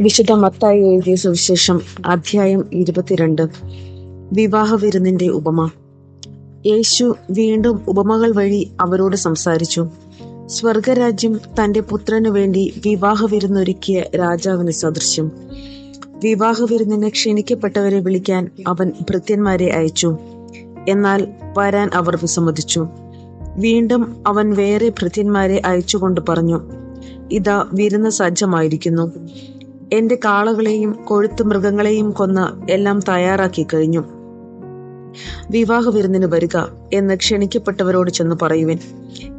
വിശുദ്ധ മത്തായി എഴുതിയ സുവിശേഷം അധ്യായം ഇരുപത്തിരണ്ട്. വിവാഹ വിരുന്നിന്റെ ഉപമ. യേശു വീണ്ടും ഉപമകൾ വഴി അവരോട് സംസാരിച്ചു. സ്വർഗരാജ്യം തന്റെ പുത്രനു വേണ്ടി വിവാഹ വിരുന്നൊരുക്കിയ രാജാവിന് സദൃശ്യം. വിവാഹ വിരുന്നിന് ക്ഷണിക്കപ്പെട്ടവരെ വിളിക്കാൻ അവൻ ഭൃത്യന്മാരെ അയച്ചു. എന്നാൽ വരാൻ അവർ വിസമ്മതിച്ചു. വീണ്ടും അവൻ വേറെ ഭൃത്യന്മാരെ അയച്ചുകൊണ്ട് പറഞ്ഞു ഇതാ വിരുന്ന് സജ്ജമായിരിക്കുന്നു എന്റെ കാളകളെയും കൊഴുത്തു മൃഗങ്ങളെയും കൊന്ന് എല്ലാം തയ്യാറാക്കി കഴിഞ്ഞു. വിവാഹ വിരുന്നിന് വരിക എന്ന് ക്ഷണിക്കപ്പെട്ടവരോട് ചെന്ന് പറയുവിൻ.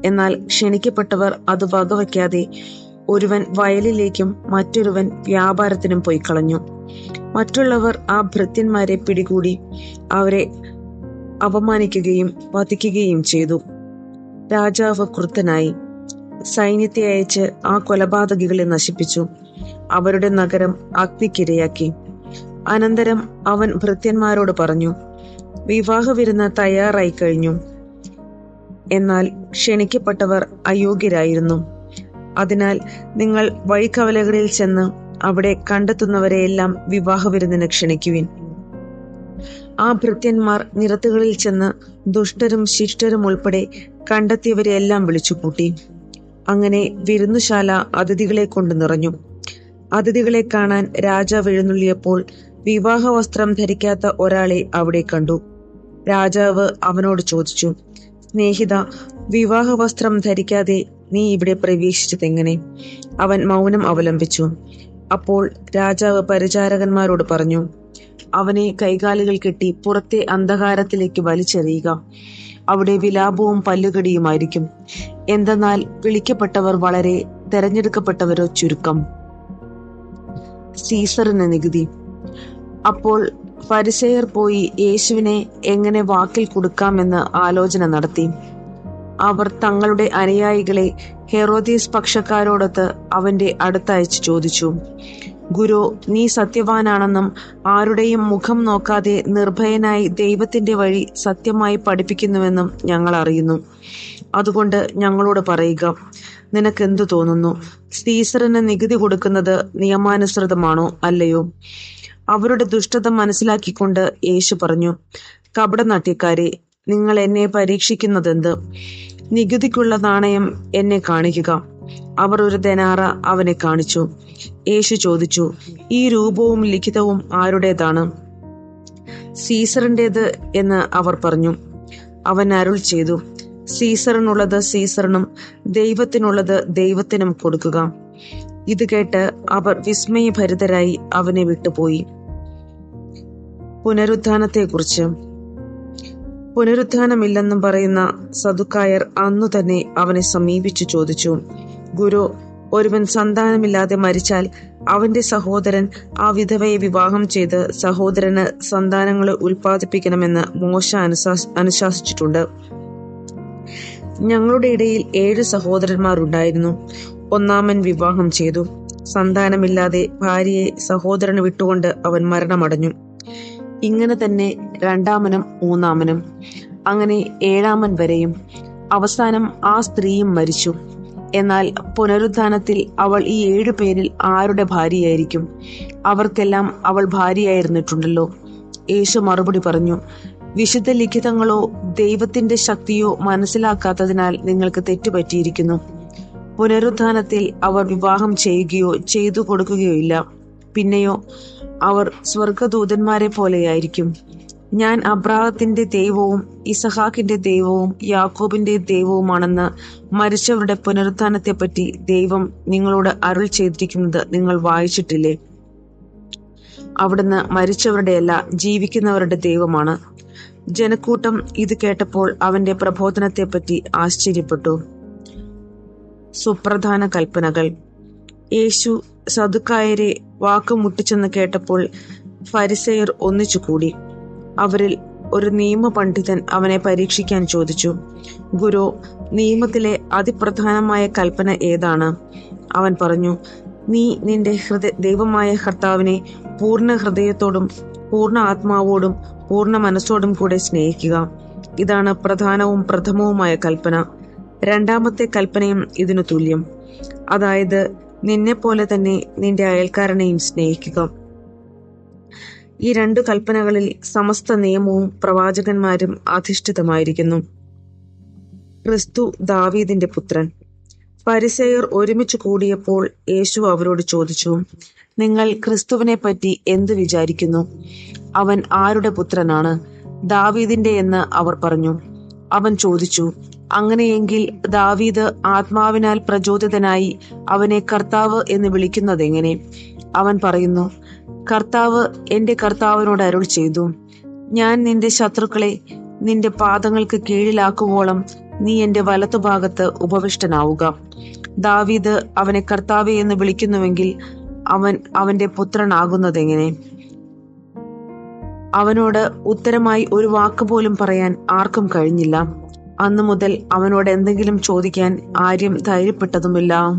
എന്നാൽ ക്ഷണിക്കപ്പെട്ടവർ അത് വകവയ്ക്കാതെ ഒരുവൻ വയലിലേക്കും മറ്റൊരുവൻ വ്യാപാരത്തിനും പോയി കളഞ്ഞു. മറ്റുള്ളവർ ആ ഭൃത്യന്മാരെ പിടികൂടി അവരെ അപമാനിക്കുകയും വധിക്കുകയും ചെയ്തു. രാജാവ് ക്രുദ്ധനായി. സൈന്യത്തെ അയച്ച് ആ കൊലപാതകികളെ നശിപ്പിച്ചു. അവരുടെ നഗരം അഗ്നിക്കിരയാക്കി. അനന്തരം അവൻ ഭൃത്യന്മാരോട് പറഞ്ഞു വിവാഹ വിരുന്ന് തയ്യാറായി കഴിഞ്ഞു. എന്നാൽ ക്ഷണിക്കപ്പെട്ടവർ അയോഗ്യരായിരുന്നു. അതിനാൽ നിങ്ങൾ വഴിക്കവലകളിൽ ചെന്ന് അവിടെ കണ്ടെത്തുന്നവരെയെല്ലാം വിവാഹ വിരുന്നിന് ക്ഷണിക്കുവിൻ. ആ ഭൃത്യന്മാർ നിരത്തുകളിൽ ചെന്ന് ദുഷ്ടരും ശിഷ്ടരും ഉൾപ്പെടെ കണ്ടെത്തിയവരെയെല്ലാം വിളിച്ചുകൂട്ടി. അങ്ങനെ വിരുന്നുശാല അതിഥികളെ കൊണ്ട് നിറഞ്ഞു. അതിഥികളെ കാണാൻ രാജാവ് എഴുന്നള്ളിയപ്പോൾ വിവാഹ വസ്ത്രം ധരിക്കാത്ത ഒരാളെ അവിടെ കണ്ടു. രാജാവ് അവനോട് ചോദിച്ചു സ്നേഹിത വിവാഹ വസ്ത്രം ധരിക്കാതെ നീ ഇവിടെ പ്രവേശിച്ചതെങ്ങനെ? അവൻ മൗനം അവലംബിച്ചു. അപ്പോൾ രാജാവ് പരിചാരകന്മാരോട് പറഞ്ഞു അവനെ കൈകാലുകൾ കെട്ടി പുറത്തെ അന്ധകാരത്തിലേക്ക് വലിച്ചെറിയുക. അവിടെ വിലാപവും പല്ലുകടിയുമായിരിക്കും. എന്തെന്നാൽ വിളിക്കപ്പെട്ടവർ വളരെ തെരഞ്ഞെടുക്കപ്പെട്ടവരോ ചുരുക്കം. സീസറിന് നികുതി. അപ്പോൾ പരിസയർ പോയി യേശുവിനെ എങ്ങനെ വാക്കിൽ കൊടുക്കാമെന്ന് ആലോചന നടത്തി. അവർ തങ്ങളുടെ അനുയായികളെ ഹെറോദീസ് പക്ഷക്കാരോടൊത്ത് അവന്റെ അടുത്തയച്ച് ചോദിച്ചു. ഗുരു നീ സത്യവാനാണെന്നും ആരുടെയും മുഖം നോക്കാതെ നിർഭയനായി ദൈവത്തിന്റെ വഴി സത്യമായി പഠിപ്പിക്കുന്നുവെന്നും ഞങ്ങൾ അറിയുന്നു. അതുകൊണ്ട് ഞങ്ങളോട് പറയുക നിനക്ക് എന്തു തോന്നുന്നു? സീസറിന് നികുതി കൊടുക്കുന്നത് നിയമാനുസൃതമാണോ അല്ലയോ? അവരുടെ ദുഷ്ടത മനസ്സിലാക്കിക്കൊണ്ട് യേശു പറഞ്ഞു കപടനാട്യക്കാരെ നിങ്ങൾ എന്നെ പരീക്ഷിക്കുന്നതെന്ത്? നികുതിക്കുള്ള നാണയം എന്നെ കാണിക്കുക. അവർ ഒരു ധനാറ അവനെ കാണിച്ചു. യേശു ചോദിച്ചു ഈ രൂപവും ലിഖിതവും ആരുടേതാണ്? സീസറിന്റെത് എന്ന് അവർ പറഞ്ഞു. അവൻ അരുൾ ചെയ്തു സീസറിനുള്ളത് സീസറിനും ദൈവത്തിനുള്ളത് ദൈവത്തിനും കൊടുക്കുക. ഇത് കേട്ട് അവർ വിസ്മയഭരിതരായി അവനെ വിട്ടുപോയി. പുനരുത്ഥാനത്തെക്കുറിച്ച്. പുനരുത്ഥാനമില്ലെന്നും പറയുന്ന സതുക്കായർ അന്നു തന്നെ അവനെ സമീപിച്ചു ചോദിച്ചു. ഗുരു ഒരുവൻ സന്താനമില്ലാതെ മരിച്ചാൽ അവന്റെ സഹോദരൻ ആ വിധവയെ വിവാഹം ചെയ്ത് സഹോദരന് സന്താനങ്ങളെ ഉൽപ്പാദിപ്പിക്കണമെന്ന് മോശ അനുശാസ് അനുശാസിച്ചിട്ടുണ്ട്. ഞങ്ങളുടെ ഇടയിൽ ഏഴ് സഹോദരന്മാരുണ്ടായിരുന്നു. ഒന്നാമൻ വിവാഹം ചെയ്തു. സന്താനമില്ലാതെ ഭാര്യയെ സഹോദരന് വിട്ടുകൊണ്ട് അവൻ മരണമടഞ്ഞു. ഇങ്ങനെ തന്നെ രണ്ടാമനും മൂന്നാമനും. അങ്ങനെ ഏഴാമൻ വരെയും അവസാനം ആ സ്ത്രീയും മരിച്ചു. എന്നാൽ പുനരുദ്ധാനത്തിൽ അവൾ ഈ ഏഴു പേരിൽ ആരുടെ ഭാര്യയായിരിക്കും? അവർക്കെല്ലാം അവൾ ഭാര്യയായിരുന്നിട്ടുണ്ടല്ലോ. യേശു മറുപടി പറഞ്ഞു വിശുദ്ധ ലിഖിതങ്ങളോ ദൈവത്തിന്റെ ശക്തിയോ മനസ്സിലാക്കാത്തതിനാൽ നിങ്ങൾക്ക് തെറ്റുപറ്റിയിരിക്കുന്നു. പുനരുത്ഥാനത്തിൽ അവർ വിവാഹം ചെയ്യുകയോ ചെയ്തു കൊടുക്കുകയോ ഇല്ല. പിന്നെയോ അവർ സ്വർഗദൂതന്മാരെ പോലെയായിരിക്കും. ഞാൻ അബ്രാഹത്തിന്റെ ദൈവവും ഇസഹാക്കിന്റെ ദൈവവും യാക്കോബിന്റെ ദൈവവുമാണെന്ന് മരിച്ചവരുടെ പുനരുത്ഥാനത്തെപ്പറ്റി ദൈവം നിങ്ങളോട് അരുൾ ചെയ്തിരിക്കുന്നത് നിങ്ങൾ വായിച്ചിട്ടില്ലേ? അവിടുന്ന് മരിച്ചവരുടെയല്ല ജീവിക്കുന്നവരുടെ ദൈവമാണ്. ജനക്കൂട്ടം ഇത് കേട്ടപ്പോൾ അവന്റെ പ്രബോധനത്തെപ്പറ്റി ആശ്ചര്യപ്പെട്ടു. സുപ്രധാന കൽപ്പനകൾ. യേശു സതുക്കായരെ വാക്കുമുട്ടിച്ചെന്ന് കേട്ടപ്പോൾ ഫരിസയർ ഒന്നിച്ചു കൂടി അവരിൽ ഒരു നിയമപണ്ഡിതൻ അവനെ പരീക്ഷിക്കാൻ ചോദിച്ചു. ഗുരു നിയമത്തിലെ അതിപ്രധാനമായ കൽപ്പന ഏതാണ്? അവൻ പറഞ്ഞു നീ നിന്റെ ഹൃദയ ദൈവമായ കർത്താവിനെ പൂർണ ഹൃദയത്തോടും പൂർണ ആത്മാവോടും പൂർണ മനസ്സോടും കൂടെ സ്നേഹിക്കുക. ഇതാണ് പ്രധാനവും പ്രഥമവുമായ കൽപ്പന. രണ്ടാമത്തെ കൽപ്പനയും ഇതിനു തുല്യം. അതായത് നിന്നെ പോലെ തന്നെ നിന്റെ അയൽക്കാരനെയും സ്നേഹിക്കുക. ഈ രണ്ടു കൽപ്പനകളിൽ സമസ്ത നിയമവും പ്രവാചകന്മാരും അധിഷ്ഠിതമായിരിക്കുന്നു. ക്രിസ്തു ദാവീദിന്റെ പുത്രൻ. പരിസയർ ഒരുമിച്ച് കൂടിയപ്പോൾ യേശു അവരോട് ചോദിച്ചു നിങ്ങൾ ക്രിസ്തുവിനെ പറ്റി എന്ത് വിചാരിക്കുന്നു? അവൻ ആരുടെ പുത്രനാണ്? ദാവീദിന്റെ എന്ന് അവർ പറഞ്ഞു. അവൻ ചോദിച്ചു അങ്ങനെയെങ്കിൽ ദാവീദ് ആത്മാവിനാൽ പ്രചോദിതനായി അവനെ കർത്താവ് എന്ന് വിളിക്കുന്നത് എങ്ങനെ? അവൻ പറയുന്നു കർത്താവ് എന്റെ കർത്താവിനോട് അരുൾ ചെയ്തു. ഞാൻ നിന്റെ ശത്രുക്കളെ നിന്റെ പാദങ്ങൾക്ക് കീഴിലാക്കുവോളം നീ എന്റെ വലത്തുഭാഗത്ത് ഉപവിഷ്ടനാവുക. ദാവീദ് അവനെ കർത്താവെ എന്ന് വിളിക്കുന്നുവെങ്കിൽ അവൻ അവന്റെ പുത്രനാകുന്നതെങ്ങനെ? അവനോട് ഉത്തരമായി ഒരു വാക്ക് പോലും പറയാൻ ആർക്കും കഴിഞ്ഞില്ല. അന്നു മുതൽ അവനോട് എന്തെങ്കിലും ചോദിക്കാൻ ആര്യം ധൈര്യപ്പെട്ടതുമില്ല.